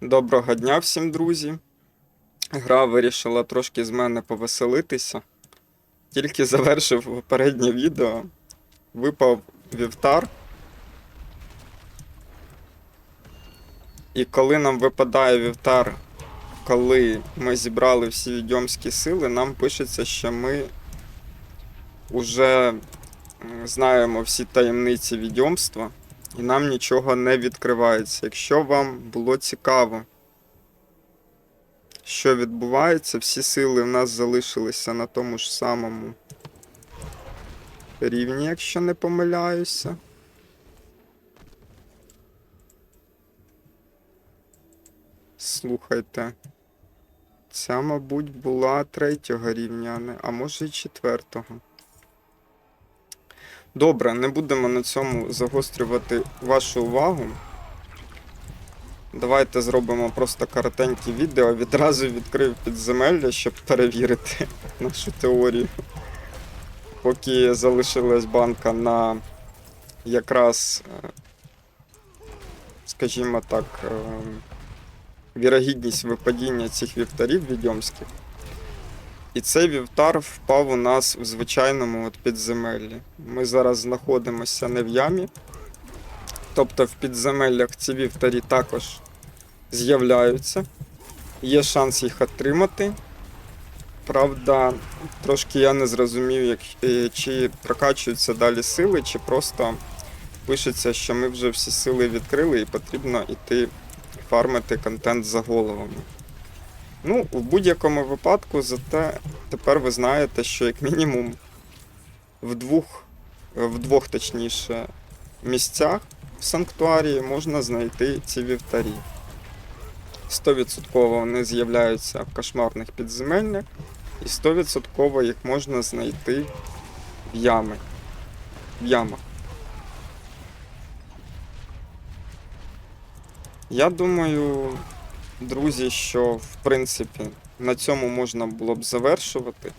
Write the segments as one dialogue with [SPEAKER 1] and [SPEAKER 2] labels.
[SPEAKER 1] Доброго дня всім, друзі. Гра вирішила трошки з мене повеселитися. Тільки завершив попереднє відео. Випав вівтар. І коли нам випадає вівтар, коли ми зібрали всі відьомські сили, нам пишеться, що ми вже знаємо всі таємниці відьомства і нам нічого не відкривається. Якщо вам було цікаво, що відбувається, всі сили в нас залишилися на тому ж самому рівні, якщо не помиляюся. Слухайте. Ця, мабуть, була третього рівня, а може і четвертого. Добре, не будемо на цьому загострювати вашу увагу. Давайте зробимо просто коротеньке відео. Відразу відкрив підземелля, щоб перевірити нашу теорію. Поки залишилась банка на якраз, е, скажімо так, е, вірогідність випадіння цих вівтарів відьомських. І цей вівтар впав у нас в звичайному от підземеллі. Ми зараз знаходимося не в ямі. Тобто в підземеллях ці вівтарі також з'являються. Є шанс їх отримати. Правда, трошки я не зрозумів, як, е, чи прокачуються далі сили, чи просто пишеться, що ми вже всі сили відкрили і потрібно йти фармити контент за головами. Ну, в будь-якому випадку, зате тепер ви знаєте, що як мінімум в двох, в двох точніше, місцях в санктуарії можна знайти ці вівтарі. 100% вони з'являються в кошмарних підземеллях, і 100% їх можна знайти в ями. В ямах. Я думаю, друзі, що в принципі на цьому можна було б завершувати.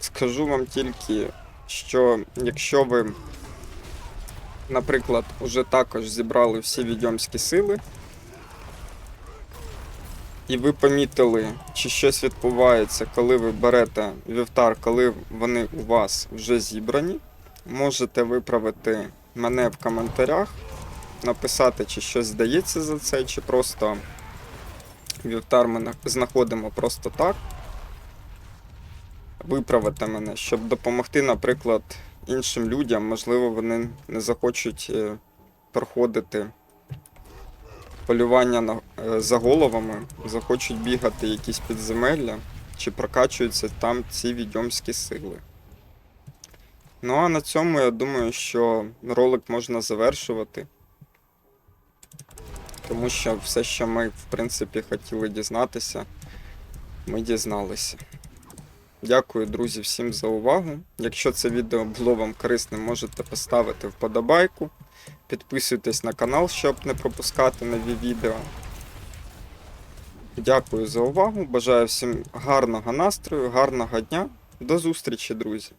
[SPEAKER 1] Скажу вам тільки, що якщо ви, наприклад, уже також зібрали всі відьомські сили, і ви помітили, чи щось відбувається, коли ви берете вівтар, коли вони у вас вже зібрані, можете виправити мене в коментарях, написати, чи щось здається за це, чи просто вівтар ми знаходимо просто так. Виправити мене, щоб допомогти, наприклад, іншим людям, можливо, вони не захочуть е, проходити полювання е, за головами, захочуть бігати якісь підземелля, чи прокачуються там ці відьомські сили. Ну а на цьому я думаю, що ролик можна завершувати. Тому що все, що ми, в принципі, хотіли дізнатися, ми дізналися. Дякую, друзі, всім за увагу. Якщо це відео було вам корисним, можете поставити вподобайку. Підписуйтесь на канал, щоб не пропускати нові відео. Дякую за увагу. Бажаю всім гарного настрою, гарного дня. До зустрічі, друзі!